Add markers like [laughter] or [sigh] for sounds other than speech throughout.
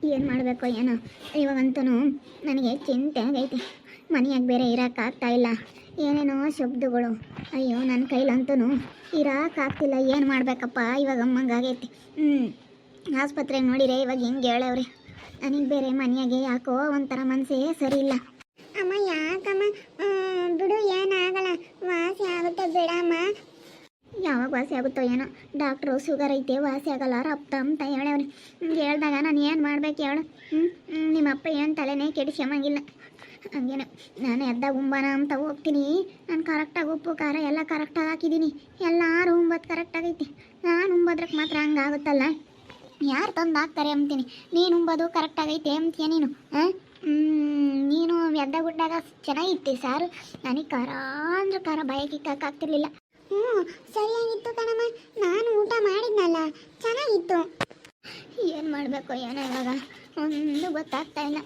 ಏನು ಮಾಡಬೇಕು, ಏನೋ? ಇವಾಗಂತೂ ನನಗೆ ಚಿಂತೆ ಆಗೈತೆ. ಮನೆಯಾಗ ಬೇರೆ ಇರೋಕ್ಕಾಗ್ತಾ ಇಲ್ಲ. ಏನೇನೋ ಶಬ್ದಗಳು. ಅಯ್ಯೋ ನನ್ನ ಕೈಲಂತೂ ಇರೋಕ್ಕಾಗ್ತಿಲ್ಲ ಏನು ಮಾಡಬೇಕಪ್ಪ? ಇವಾಗ ಅಮ್ಮಂಗಾಗೈತಿ ಹ್ಞೂ ಆಸ್ಪತ್ರೆಗೆ ನೋಡಿರೆ ಇವಾಗ ಹಿಂಗೆ ಹೇಳವ್ರಿ. ನನಗೆ ಬೇರೆ ಮನೆಯಾಗೆ ಯಾಕೋ ಒಂಥರ ಮನಸ್ಸೇ ಸರಿ ಇಲ್ಲ ಅಮ್ಮ ಯಾಕಮ್ಮ ಬಿಡು ಏನಾಗಲ್ಲ ವಾಸಿ ಆಗುತ್ತೆ ಬಿಡಮ್ಮ ಯಾವಾಗ ವಾಸಿ ಆಗುತ್ತೋ ಏನೋ. ಡಾಕ್ಟ್ರು ಶುಗರ್ ಐತೆ, ವಾಸಿ ಆಗಲ್ಲ ರಪ್ತ ಅಂತ ಹೇಳವ್ರಿ ಹೇಳ್ದಾಗ ನಾನು ಏನು ಮಾಡ್ಬೇಕು ಹೇಳು. ಹ್ಞೂ ನಿಮ್ಮ ಅಪ್ಪ ಏನು ತಲೆನೇ ಕೆಡಿಸ್ಕೊಂಬಂಗಿಲ್ಲ. ಹಂಗೇನು, ನಾನು ಎದ್ದ ಉಂಬನ ಅಂತ ಹೋಗ್ತೀನಿ. ನಾನು ಕರೆಕ್ಟಾಗಿ ಉಪ್ಪು, ಖಾರ ಎಲ್ಲ ಕರೆಕ್ಟಾಗಿ ಹಾಕಿದ್ದೀನಿ ಎಲ್ಲರೂ ಉಂಬತ್ತು ಕರೆಕ್ಟಾಗೈತಿ ನಾನು ಉಂಬೋದ್ರಕ್ಕೆ ಮಾತ್ರ ಹಂಗಾಗುತ್ತಲ್ಲ ಯಾರು ತಂದು ಹಾಕ್ತಾರೆ ಅಂತೀನಿ. ನೀನು ಉಂಬೋದು ಕರೆಕ್ಟಾಗೈತೆ ಅಂತೀಯ ನೀನು ನೀನು ಎದ್ದ ಗುಡ್ಡಾಗ ಚೆನ್ನಾಗಿತ್ತು ಸಾರು. ನನಗೆ ಖಾರ ಅಂದ್ರೆ ಖಾರ ಬಯಕಿಕ್ಕಾಗ್ತಿರ್ಲಿಲ್ಲ ಹ್ಞೂ, ಸರಿಯಾಗಿತ್ತು ಕಣಮ್ಮ. ನಾನು ಊಟ ಮಾಡಿದ್ನಲ್ಲ, ಚೆನ್ನಾಗಿತ್ತು. ಏನು ಮಾಡಬೇಕು ಏನೋ ಇವಾಗ. ಒಂದು ಗೊತ್ತಾಗ್ತಾ ಇಲ್ಲ.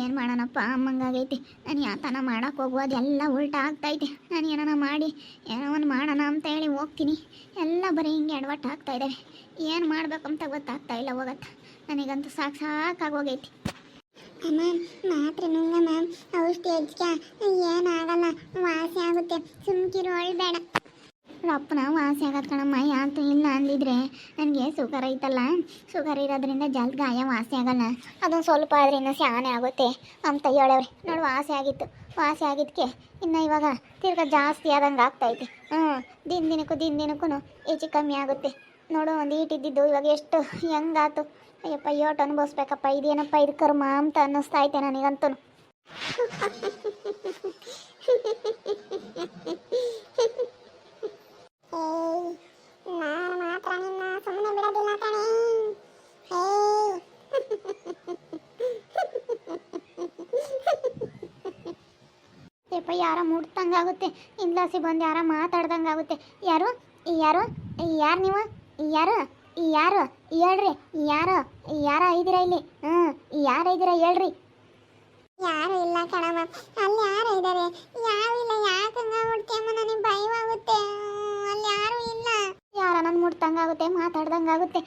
ಏನು ಮಾಡೋಣಪ್ಪ ಅಮ್ಮಂಗಾಗೈತಿ ನಾನು ಯಾತನ ಮಾಡೋಕೆ ಹೋಗುವುದು ಎಲ್ಲ ಉಲ್ಟಾ ಆಗ್ತೈತೆ ನಾನು ಏನಾನ ಮಾಡಿ, ಏನೋ ಒಂದು ಮಾಡೋಣ ಅಂತ ಹೇಳಿ ಹೋಗ್ತೀನಿ. ಎಲ್ಲ ಬರೀ ಹಿಂಗೆ ಎಡವಟ್ಟು ಆಗ್ತಾ ಇದ್ದಾವೆ ಏನು ಮಾಡ್ಬೇಕಂತ ಗೊತ್ತಾಗ್ತಾ ಇಲ್ಲ ಹೋಗತ್ತ. ನನಗಂತೂ ಸಾಕು ಸಾಕಾಗಿ ಹೋಗೈತಿ. ಮ್ಯಾಮ್ ಮಾತ್ರೆ ನುಂಗ ಮ್ಯಾಮ್. ಔಷಧಿ ಹಚ್ಕ ಏನಾಗಲ್ಲ ವಾಸಿ ಆಗುತ್ತೆ. ಸುಮ್ಕಿರು ಬೇಡ ರಪ್ಪನ ವಾಸಿ ಆಗತ್ ಕಣಮ್ಮ ಯಾತು ಇಲ್ಲ ಅಂದಿದ್ರೆ ನನಗೆ ಸುಗರ್ ಐತಲ್ಲ. ಸುಗರ್ ಇರೋದ್ರಿಂದ ಜಲ್ದಿ ಗಾಯ ವಾಸಿ ಆಗಲ್ಲ. ಅದೊಂದು ಸ್ವಲ್ಪ ಆದ್ರೆ ಇನ್ನೂ ಸ್ಯಾನೆ ಆಗುತ್ತೆ ಅಂತ ಹೇಳವ್ರಿ, ನೋಡು ವಾಸಿ ಆಗಿತ್ತು. ವಾಸಿ ಆಗಿದ್ದಕ್ಕೆ ಇನ್ನು ಇವಾಗ ತಿರ್ಗ ಜಾಸ್ತಿ ಆದಂಗೆ ಆಗ್ತೈತೆ. ಹ್ಞೂ ದಿನ ದಿನಕ್ಕೂ ದಿನ ದಿನಕ್ಕೂ ಹೆಚ್ಚು ಕಮ್ಮಿ ಆಗುತ್ತೆ. ನೋಡು ಒಂದು ಈಟಿದ್ದಿದ್ದು ಇವಾಗ ಎಷ್ಟು ಹೆಂಗಾತು. ಅಯ್ಯಪ್ಪ ಯೋಟ್ ಅನುಭವಿಸ್ಬೇಕಪ್ಪ, ಇದೇನಪ್ಪ ಇದು ಕರ್ಮ ಅಂತ ಅನ್ನಿಸ್ತಾ ಐತೆ ನನಗಂತೂ [laughs] ನಾನು ಮಾತ್ರ ನಿನ್ನ ಸುಮ್ಮನೆ ಬಿಡೋದಿಲ್ಲ ಕಣೆ ಯಪ್ಪ ಯಾರ ಮುಟ್ತಂಗಾಗುತ್ತೆ ಇಂದ್ಲಾಸಿ ಬಂದು ಯಾರ ಮಾತಾಡ್ದಂಗಾಗುತ್ತೆ ಯಾರು? ಯಾರು? ಯಾರು ನೀವು? ಯಾರು? ಯಾರು? ಹೇಳ್ರಿ. ಯಾರು? ಯಾರ ಇದ್ದೀರಾ ಇಲ್ಲಿ? ಹ್ಞೂ. ಯಾರ ಇದ್ದೀರಾ ಹೇಳ್ರಿ. ಯಾರು ಇಲ್ಲ ಕಣಮ್ಮ. ಅಲ್ಲಿ ಯಾರು ಇದ್ದಾರೆ ಯಾರು ಇಲ್ಲ. ಯಾಕಂಗ ಅಮ್ಮ? ನನಗೆ ಭಯವಾಗುತ್ತೆ. ಅಲ್ಲಿ ಯಾರು ಇಲ್ಲ. ಯಾರ ನನ್ನ ಮುಟ್ತಂಗಾಗುತ್ತೆ ಮಾತಾಡ್ದಂಗಾಗುತ್ತೆ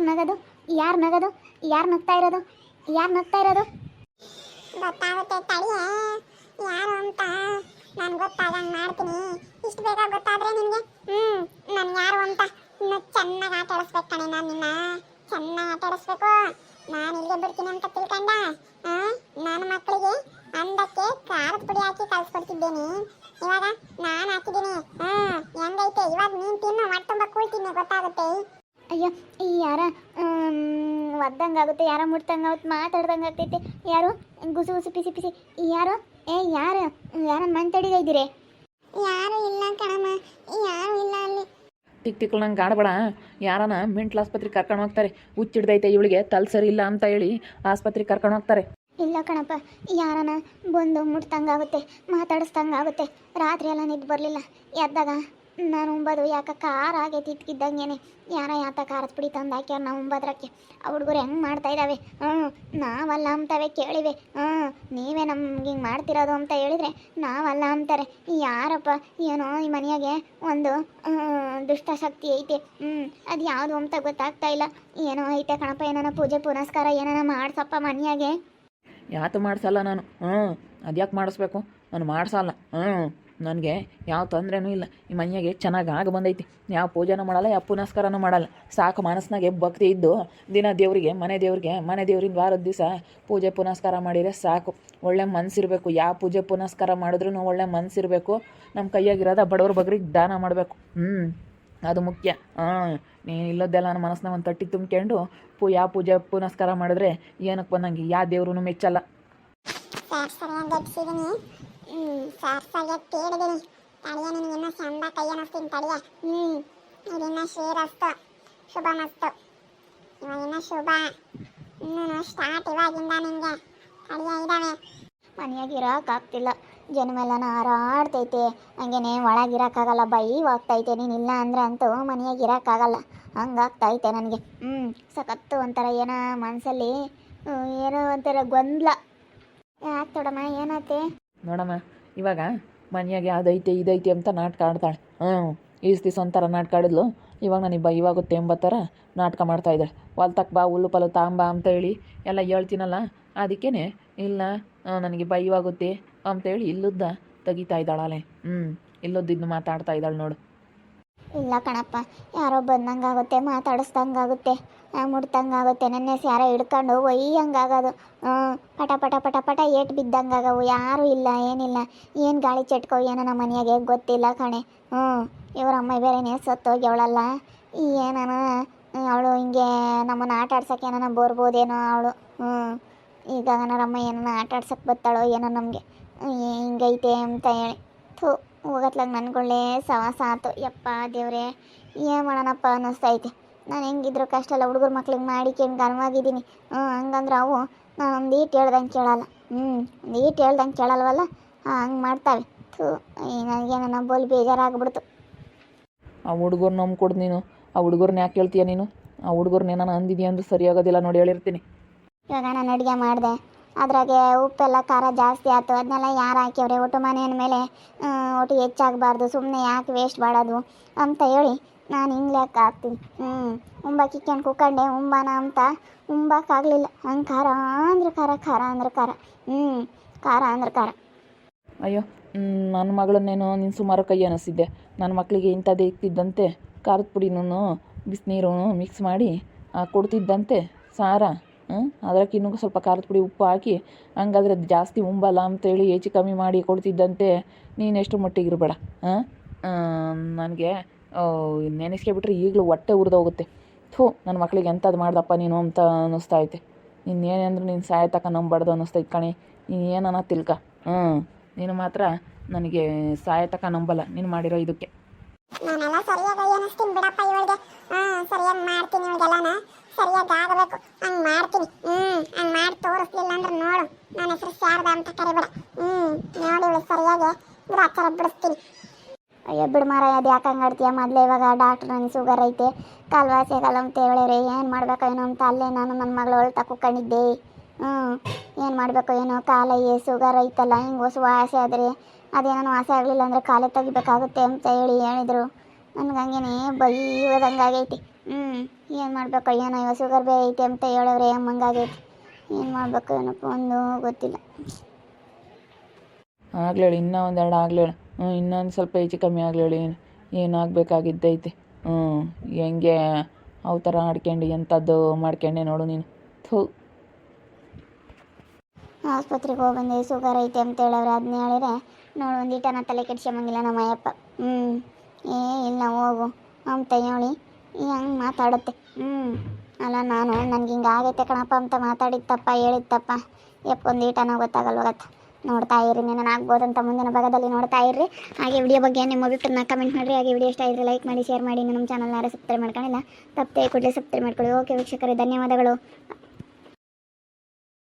ಯಾರು ನಗದು? ಯಾರು ನಗದು? ಯಾರು ನಗ್ತಾ ಇರೋದು? ಯಾರು ನಗ್ತಾ ಇರೋದು? ಗೊತ್ತಾಗುತ್ತೆ ತಳಿಯ ಯಾರು ಅಂತ ನಾನು ಗೊತ್ತಾಗಂಗೆ ಮಾಡ್ತೀನಿ. ಇಷ್ಟು ಬೇಗ ಗೊತ್ತಾದ್ರೆ ನಿಮಗೆ ಹ್ಞೂ ನಾನು ಯಾರು ಅಂತ ಚೆನ್ನಾಗಿ ಆಟ ಆಡಿಸ್ಬೇಕು ಕಣೆ ನಾನು ನಿನ್ನ. ಚೆನ್ನಾಗಿ ಆಟ ಆಡಿಸ್ಬೇಕು. ನಾನು ಇಲ್ಲಿಗೆ ಬಿಡ್ತೀನಿ ಅಂತ ತಿಳ್ಕೊಂಡ ನಾನು ಮಕ್ಕಳಿಗೆ ಅಂದಕ್ಕೆ ಖಾರದ ಪುಡಿ ಹಾಕಿ ಕಳಿಸ್ಕೊಡ್ತಿದ್ದೇನೆ. ಇವಾಗ ನಾನು ಹಾಕಿದ್ದೀನಿ. ಹ್ಞೂ ಹೆಂಗೈತೆ? ಇವಾಗ ನೀನು ತಿನ್ನು ಮತ್ತೊಂಬ ತುಂಬ ಕೂಳ್ತೀನಿ, ಗೊತ್ತಾಗುತ್ತೆ? ಅಯ್ಯೋ ಈ ಯಾರ ಒದ್ದಂಗಾಗುತ್ತೆ ಯಾರ ಮುಟ್ದಂಗಾಗುತ್ತೆ ಮಾತಾಡ್ದಂಗೆ ಆಗ್ತೈತೆ. ಯಾರು? ಗುಸು ಗುಸು ಪಿಸಿ ಪಿಸಿ. ಯಾರು? ಏ ಯಾರು? ಯಾರ ಮಂತಡಿಗೆ ಇದ್ದೀರಿ ಯಾರು ಇಲ್ಲ ಕಣಮ್ಮ ಯಾರು ಇಲ್ಲ ಅಲ್ಲಿ. ತಿಕ್ ನಂಗೆ ಕಾಣಬೇಡ. ಯಾರನ ಮೆಂಟ್ಲ್ ಆಸ್ಪತ್ರೆಗೆ ಕರ್ಕೊಂಡು ಹೋಗ್ತಾರೆ. ಹುಚ್ಚಿಡ್ದೈತೆ ಇವಳಿಗೆ ತಲ್ಸರಿ ಇಲ್ಲ ಅಂತ ಹೇಳಿ ಆಸ್ಪತ್ರೆಗೆ ಕರ್ಕೊಂಡು ಹೋಗ್ತಾರೆ. ಇಲ್ಲ ಕಣಪ್ಪ ಯಾರನ ಬಂದು ಮುಟ್ದಂಗಾಗುತ್ತೆ ಮಾತಾಡಿಸ್ದಂಗಾಗುತ್ತೆ. ರಾತ್ರಿ ಎಲ್ಲ ನಿದ್ದು ಬರಲಿಲ್ಲ. ಎದ್ದಾಗ ನಾನು ಉಂಬದು, ಯಾಕೆ ಕಾರ್ ಆಗೈತಿ ಇಟ್ಕಿದ್ದಂಗೆನೆ ಯಾರ ಯಾತ ಕಾರದ ಪುಡಿ ತಂದು ಹಾಕ್ಯಾರ ನಾವು ಉಂಬದ್ರಕ್ಕೆ ಆ ಹುಡುಗರು ಹೆಂಗೆ ಮಾಡ್ತಾ ಇದ್ದಾವೆ ಹ್ಞೂ ನಾವಲ್ಲ ಅಂತವೆ ಕೇಳಿವೆ. ಹ್ಞೂ ನೀವೇ ನಮ್ಗೆ ಹಿಂಗೆ ಮಾಡ್ತಿರೋದು ಅಂತ ಹೇಳಿದ್ರೆ ನಾವಲ್ಲ ಅಂತಾರೆ ಯಾರಪ್ಪ, ಏನೋ ಈ ಮನೆಯಾಗೆ ಒಂದು ದುಷ್ಟಶಕ್ತಿ ಐತೆ. ಹ್ಞೂ ಅದು ಯಾವುದು ಅಂತ ಗೊತ್ತಾಗ್ತಾ ಇಲ್ಲ. ಏನೋ ಐತೆ ಕಣಪ್ಪ, ಏನನ ಪೂಜೆ, ಪುನಸ್ಕಾರ ಏನಾನ ಮಾಡ್ಸಪ್ಪ ಮನೆಯಾಗೆ. ಯಾತು ಮಾಡಿಸಲ್ಲ ನಾನು? ಹ್ಞೂ ಅದ್ಯಾಕೆ ಮಾಡಿಸ್ಬೇಕು? ನಾನು ಮಾಡಿಸಲ್ಲ. ಹ್ಞೂ ನನಗೆ ಯಾವ ತೊಂದರೆನೂ ಇಲ್ಲ. ಈ ಮನೆಯಾಗೆ ಚೆನ್ನಾಗಿ ಆಗ ಬಂದೈತಿ. ಯಾವ ಪೂಜೆನೂ ಮಾಡಲ್ಲ, ಯಾವ ಪುನಸ್ಕಾರನೂ ಮಾಡಲ್ಲ. ಸಾಕು ಮನಸ್ಸಿನಾಗೆ ಭಕ್ತಿ ಇದ್ದು ದಿನ ದೇವರಿಗೆ, ಮನೆ ದೇವರಿಗೆ, ಮನೆ ದೇವ್ರಿಗೆ ವಾರದ ದಿವಸ ಪೂಜೆ ಪುನಸ್ಕಾರ ಮಾಡಿದರೆ ಸಾಕು. ಒಳ್ಳೆ ಮನಸ್ಸಿರಬೇಕು ಯಾವ ಪೂಜೆ ಪುನಸ್ಕಾರ ಮಾಡಿದ್ರೂ ಒಳ್ಳೆ ಮನಸ್ಸಿರಬೇಕು ನಮ್ಮ ಕೈಯಾಗಿರೋದ ಬಡವ್ರ ಬಗ್ರಿಗೆ ದಾನ ಮಾಡಬೇಕು. ಹ್ಞೂ ಅದು ಮುಖ್ಯ. ಹಾಂ ನೀನು ಇಲ್ಲದ್ದೆಲ್ಲ ನನ್ನ ಮನಸ್ಸನ್ನ ಒಂದು ತಟ್ಟಿ ತುಂಬ್ಕೊಂಡು ಪೂ, ಯಾವ ಪೂಜೆ ಪುನಸ್ಕಾರ ಮಾಡಿದ್ರೆ ಏನಕ್ಕೆ ಬಂದಂಗೆ? ಯಾವ ದೇವ್ರೂ ಮೆಚ್ಚಲ್ಲ. ಸಾರ್ ಸರಿಯಾಗಿ ಎಬ್ಸಿದೀನಿ ಹ್ಮ್, ಸಾರ್ ಸರಿಯಾಗಿ ಕೇಳಿದೀನಿ ತಡಿಯ ನಿನಗೆ ಇನ್ನೂ ಚಂದ ಕೈ ಅನ್ನಿಸ್ತೀನಿ ತಡಿಯ. ಹ್ಮ್ ಇದಿನ್ನ ಶ್ರೀರಸ್ತು ಶುಭ ಮಸ್ತು. ಇವಾಗಿನ್ನ ಶುಭ. ಇನ್ನೂ ಸ್ಟಾರ್ಟ್ ಇವಾಗಿಂದ ನಿನಗೆ ತಡಿಯ, ಇದಾವೆ. ಮನೆಯಾಗ ಇರೋಕ್ಕಾಗ್ತಿಲ್ಲ ಜನಮೆಲ್ಲನ ಹಾರಾಡ್ತೈತೆ. ಹಂಗೇನೆ ಒಳಗಿರೋಕ್ಕಾಗಲ್ಲ ಬೈವಾಗ್ತೈತೆ. ನೀನಿಲ್ಲ ಅಂದ್ರೆ ಅಂತೂ ಮನೆಯಾಗ ಇರೋಕ್ಕಾಗಲ್ಲ ಹಂಗಾಗ್ತೈತೆ ನನಗೆ. ಹ್ಞೂ ಸಖತ್ತು ಒಂಥರ ಏನೋ ಮನಸ್ಸಲ್ಲಿ ಏನೋ ಒಂಥರ ಗೊಂದಲ. ಯಾಕೆ ತೊಡಮ್ಮ ಏನಾತೆ ನೋಡಮ್ಮ, ಇವಾಗ ಮನೆಯಾಗೆ ಅದೈತೆ ಇದೈತೆ ಅಂತ ನಾಟಕ ಆಡ್ತಾಳೆ. ಹ್ಞೂ ಈಸ್ ದಿವಸ ಒಂಥರ ನಾಟಕ ಆಡಿದ್ಲು. ಇವಾಗ ನನಗೆ ಇಬ್ಬ, ಇವಾಗ ಎಂಬ ಥರ ನಾಟಕ ಮಾಡ್ತಾ ಇದ್ದಾಳೆ. ಹೊಲ್ತಕ್ಕೆ ಬಾ, ಹುಲ್ಲು ಪಲ್ಲು ತಾಂಬಾ ಅಂತ ಹೇಳಿ ಎಲ್ಲ ಹೇಳ್ತೀನಲ್ಲ ಅದಕ್ಕೇ ಇಲ್ಲ ನನಗೆ ಇವಾಗುತ್ತೆ ಅಂತೇಳಿ ಇಲ್ಲುದ್ದ ತೆಗಿತಾ ಇದ್ದಾಳೆ ಹ್ಞೂ ಇಲ್ಲುದ್ದಿದ್ದು ಮಾತಾಡ್ತಾ ಇದ್ದಾಳೆ ನೋಡು. ಇಲ್ಲ ಕಣಪ್ಪ, ಯಾರೋ ಬಂದಂಗಾಗುತ್ತೆ, ಮಾತಾಡಿಸ್ದಂಗಾಗುತ್ತೆ. ಮುಡ್ದಂಗಾಗುತ್ತೆ ನೆನ್ನೆ ಸ್ಯಾರ ಹಿಡ್ಕೊಂಡು ಒಯ್ಯಂಗಾಗೋದು ಪಟ ಪಟ ಪಟ ಪಟ ಏಟ್ ಬಿದ್ದಂಗಾಗವು. ಯಾರೂ ಇಲ್ಲ, ಏನಿಲ್ಲ. ಏನು ಗಾಳಿ ಚಟ್ಕೋ, ಏನೋ ನಮ್ಮ ಮನೆಯಾಗೆ ಗೊತ್ತಿಲ್ಲ ಕಣೆ. ಹ್ಞೂ ಇವ್ರ ಅಮ್ಮ ಬೇರೆನೇ ಸತ್ತೋಗ್ಯವಳಲ್ಲ. ಏನಾನ, ಅವಳು ಹಿಂಗೆ ನಮ್ಮನ್ನು ಆಟ ಆಡ್ಸೋಕೆ ಏನಾನ ಬೋರ್ಬೋದೇನೋ ಅವಳು. ಹ್ಞೂ ಈಗ ನಮ್ಮಮ್ಮ ಏನನ ಆಟ ಆಡ್ಸಕ್ಕೆ ಬರ್ತಾಳೋ ಏನೋ ನಮಗೆ. ಹಿಂಗೈತೆ ಅಂತ ಹೇಳಿ. ಥೂ, ಹೋಗತ್ಲಾಗ ನನ್ಗೊಳ್ಳೆ ಸವಾಸ ಆತು. ಯಪ್ಪ ದೇವ್ರೆ, ಏನು ಮಾಡೋಣಪ್ಪ ಅನ್ನಿಸ್ತೈತೆ. ನಾನು ಹೆಂಗಿದ್ರು ಕಷ್ಟ ಅಲ್ಲ ಹುಡುಗರ ಮಕ್ಳಿಗೆ ಮಾಡಿಕೊಂಡು ಗರ್ವಾಗಿದ್ದೀನಿ. ಹ್ಞೂ ಹಂಗಂದ್ರೆ ಅವು ನಾನು ಒಂದು ಈಟ್ ಹೇಳ್ದಂಗೆ ಕೇಳಲ್ಲ. ಹ್ಞೂ ಒಂದು ಈಟ್ ಹೇಳ್ದಂಗೆ ಕೇಳಲ್ವಲ್ಲ? ಹಾಂ ಹಂಗೆ ಮಾಡ್ತಾವೆ. ಥೂ ನನಗೆ ನನ್ನ ಬೋಲ್ ಬೇಜಾರಾಗ್ಬಿಡ್ತು. ಆ ಹುಡುಗರು ನಮ್ಮ ಕೊಡು ನೀನು. ಆ ಹುಡುಗರ್ನ ಯಾಕೆ ಹೇಳ್ತೀಯ ನೀನು? ಆ ಹುಡುಗರ್ನ ಏನಾನ ಅಂದಿದ್ಯಾ ಅಂದ್ರೆ ಸರಿಯಾಗೋದಿಲ್ಲ ನೋಡಿ ಹೇಳಿರ್ತೀನಿ. ಇವಾಗ ನಾನು ಅಡುಗೆ ಮಾಡಿದೆ. ಅದ್ರಾಗೆ ಉಪ್ಪೆಲ್ಲ ಖಾರ ಜಾಸ್ತಿ ಆಯ್ತು. ಅದನ್ನೆಲ್ಲ ಯಾರು ಹಾಕ್ಯವ್ರೆ ಒಟ್ಟು ಮನೆಯ ಮೇಲೆ ಒಟ್ಟು ಹೆಚ್ಚಾಗಬಾರ್ದು. ಸುಮ್ಮನೆ ಯಾಕೆ ವೇಸ್ಟ್ ಮಾಡೋದು? ಅಂತ ಹೇಳಿ ನಾನು ಹಿಂಗೆ ಲೆಕ್ಕ ಹಾಕ್ತೀನಿ ಹ್ಞೂ ಉಂಬಾಕಿ ಕಿಕ್ಕೊಂಡು ಕುಕ್ಕಂಡೆ ಉಂಬಾನ ಅಂತ. ಉಂಬಾಕಾಗಲಿಲ್ಲ ಹಂಗೆ ಖಾರ ಅಂದ್ರೆ ಖಾರ ಖಾರ ಅಂದ್ರೆ ಖಾರ. ಹ್ಞೂ ಖಾರ ಅಂದ್ರೆ ಖಾರ. ಅಯ್ಯೋ ನನ್ನ ಮಗಳನ್ನೇನು ನೀನು ಸುಮಾರು ಕೈ ಅನಿಸಿದ್ದೆ. ನನ್ನ ಮಕ್ಕಳಿಗೆ ಇಂಥದ್ದೇ ಇಕ್ತಿದ್ದಂತೆ. ಖಾರದ ಪುಡಿನೂ ಬಿಸಿನೀರು ಮಿಕ್ಸ್ ಮಾಡಿ ಕೊಡ್ತಿದ್ದಂತೆ. ಸಾರ ಅದಕ್ಕೆ ಇನ್ನೂ ಸ್ವಲ್ಪ ಖಾರದ ಪುಡಿ ಉಪ್ಪು ಹಾಕಿ, ಹಂಗಾದ್ರೆ ಅದು ಜಾಸ್ತಿ ಉಂಬಲ್ಲ ಅಂತೇಳಿ ಹೆಚ್ಚು ಕಮ್ಮಿ ಮಾಡಿ ಕೊಡ್ತಿದ್ದಂತೆ. ನೀನು ಎಷ್ಟು ಮಟ್ಟಿಗೆ ಇರಬೇಡ ಹಾಂ ನನಗೆ ನೆನೆಸ್ಕೊಬಿಟ್ರೆ ಈಗಲೂ ಹೊಟ್ಟೆ ಉರಿದೋಗುತ್ತೆ ಥೂ ನನ್ನ ಮಕ್ಕಳಿಗೆ ಎಂಥದ್ದು ಮಾಡ್ದಪ್ಪ ನೀನು ಅಂತ ಅನ್ನಿಸ್ತಾ ಐತೆ. ನೀನು ಏನಂದ್ರೆ ನೀನು ಸಾಯತಕ್ಕ ನಂಬಾರ್ದು ಅನ್ನಿಸ್ತೈತೆ ಕಣೆ. ನೀನು ಏನನ್ನ ತಿಳ್ಕ ಹ್ಞೂ ನೀನು ಮಾತ್ರ ನನಗೆ ಸಾಯತಕ್ಕ ನಂಬಲ್ಲ. ನೀನು ಮಾಡಿರೋ ಇದಕ್ಕೆ. ಸರಿಯಾಗಿ ಬಿಡಪ್ಪ ಇವಳಿಗೆ. ಹಾಂ ಸರಿಯಾಗಿ ಮಾಡ್ತೀನಿ ಇವಳಿಗೆಲ್ಲನ. ಸರಿಯಾಗಿ ಆಗಬೇಕು ಹಂಗ್ ಮಾಡ್ತೀನಿ ಹ್ಮ್ ಹಂಗ್ ಮಾಡಿ ತೋರಿಸ್ಲಿಲ್ಲ ಅಂದ್ರೆ ನೋಡು ನನ್ನ ಹೆಸರು ಶಾರದಾ ಅಂತ ಕರಿಬೇಡ ಹ್ಮ್ ನೋಡಿ ಇವಳು ಸರಿಯಾಗಿ ಗ್ರಾಚಾರ ಬಿಡಿಸ್ತೀನಿ ಅಯ್ಯೋ ಬಿಡು ಮಾರ ಅದು ಹಂಗೆ ಮೊದಲೇ ಇವಾಗ ಡಾಕ್ಟ್ರ್ ನನಗೆ ಶುಗರ್ ಐತೆ. ಕಾಲ್ವಾಸಿ ಆಗಲ್ಲ ಅಂತ ಹೇಳಿರಿ ಏನು ಮಾಡಬೇಕು ಏನೋ ಅಂತ ಅಲ್ಲೇ ನಾನು ನನ್ನ ಮಗಳು ತಕ್ಕೊಂಡಿದ್ದೆ ಹ್ಞೂ ಏನು ಮಾಡಬೇಕು ಏನೋ ಕಾಲಯ್ಯೆ ಶುಗರ್ ಐತಲ್ಲ, ಹಿಂಗೆ ಹೊಸ ವಾಸೆ ಆದರೆ ಅದೇನೋ ವಾಸೆ ಆಗಲಿಲ್ಲ ಅಂದರೆ ಕಾಲೇ ತೆಗಿಬೇಕಾಗುತ್ತೆ ಅಂತ ಹೇಳಿ ಹೇಳಿದರು. ನನಗೆ ಹಂಗೇನೆ ಬೈ ಓದಂಗಾಗೈತಿ ಹ್ಞೂ ಏನು ಮಾಡಬೇಕು ಏನೋ ಇವಾಗ ಶುಗರ್ ಬೇ ಐತೆ ಅಂತ ಹೇಳವ್ರೆ ಹಂಗಾಗೈತಿ ಏನು ಮಾಡಬೇಕು ಏನಪ್ಪ ಒಂದು ಗೊತ್ತಿಲ್ಲ. ಆಗ್ಲೇಳಿ ಇನ್ನೂ ಒಂದೆರಡು ಆಗ್ಲೇಳು ಹ್ಞೂ ಇನ್ನೊಂದು ಸ್ವಲ್ಪ ಹೆಚ್ಚು ಕಮ್ಮಿ ಆಗ್ಲೇಳಿ ಏನಾಗಬೇಕಾಗಿದ್ದೈತೆ? ಹ್ಞೂ ಹೆಂಗೆ ಅವು ಥರ ಆಡ್ಕೊಂಡು ಎಂಥದ್ದು ಮಾಡ್ಕೊಂಡೆ ನೋಡು ನೀನು. ಥೂ. ಆಸ್ಪತ್ರೆಗೆ ಹೋಗಿ ಬಂದೆ, ಶುಗರ್ ಐತೆ ಅಂತ ಹೇಳವ್ರೆ ಅದನ್ನ ಹೇಳಿದ್ರೆ, ನೋಡು, ಒಂದು ಈಟನ ತಲೆ ಕೆಡ್ಸ್ಕೊಂಬಂಗಿಲ್ಲ ನಮ್ಮ ಅಯ್ಯಪ್ಪ. ಹ್ಞೂ ಏ ಇಲ್ಲ ಹೋಗು ಅಂತ ಹೇಳಿ ಹಂಗೆ ಮಾತಾಡುತ್ತೆ. ಹ್ಞೂ ಅಲ್ಲ ನಾನು, ನನಗೆ ಹಿಂಗೆ ಆಗೈತೆ ಕಣಪ್ಪ ಅಂತ ಮಾತಾಡಿತ್ತಪ್ಪ ಹೇಳಿತ್ತಪ್ಪ ಯಪ್ಪ ಈಟನ ಗೊತ್ತಾಗಲ್ವಾಗತ್ತೆ ನೋಡ್ತಾ ಇರಿ ಆಗ್ಬೋದು ಅಂತ ಮುಂದಿನ ಭಾಗದಲ್ಲಿ ನೋಡ್ತಾ ಇರ್ರಿ. ಹಾಗೆ ವಿಡಿಯೋ ಬಗ್ಗೆ ನಿಮ್ಮ ಅಭಿಪ್ರಾಯನ ಕಮೆಂಟ್ ಮಾಡಿರಿ. ಹಾಗೆ ವಿಡಿಯೋ ಇಷ್ಟ ಇದ್ರೆ ಲೈಕ್ ಮಾಡಿ ಶೇರ್ ಮಾಡಿ. ನಮ್ಮ ಚಾನಲ್ನ ಸಬ್ಸ್ಕ್ರೈಬ್ ಮಾಡ್ಕೊಂಡಿಲ್ಲ, ತಪ್ಪದೆ ಕೂಡಲೇ ಸಬ್ಸ್ಕ್ರೈಬ್ ಮಾಡ್ಕೊಳ್ಳಿ. ಓಕೆ ವೀಕ್ಷಕರೇ, ಧನ್ಯವಾದಗಳು.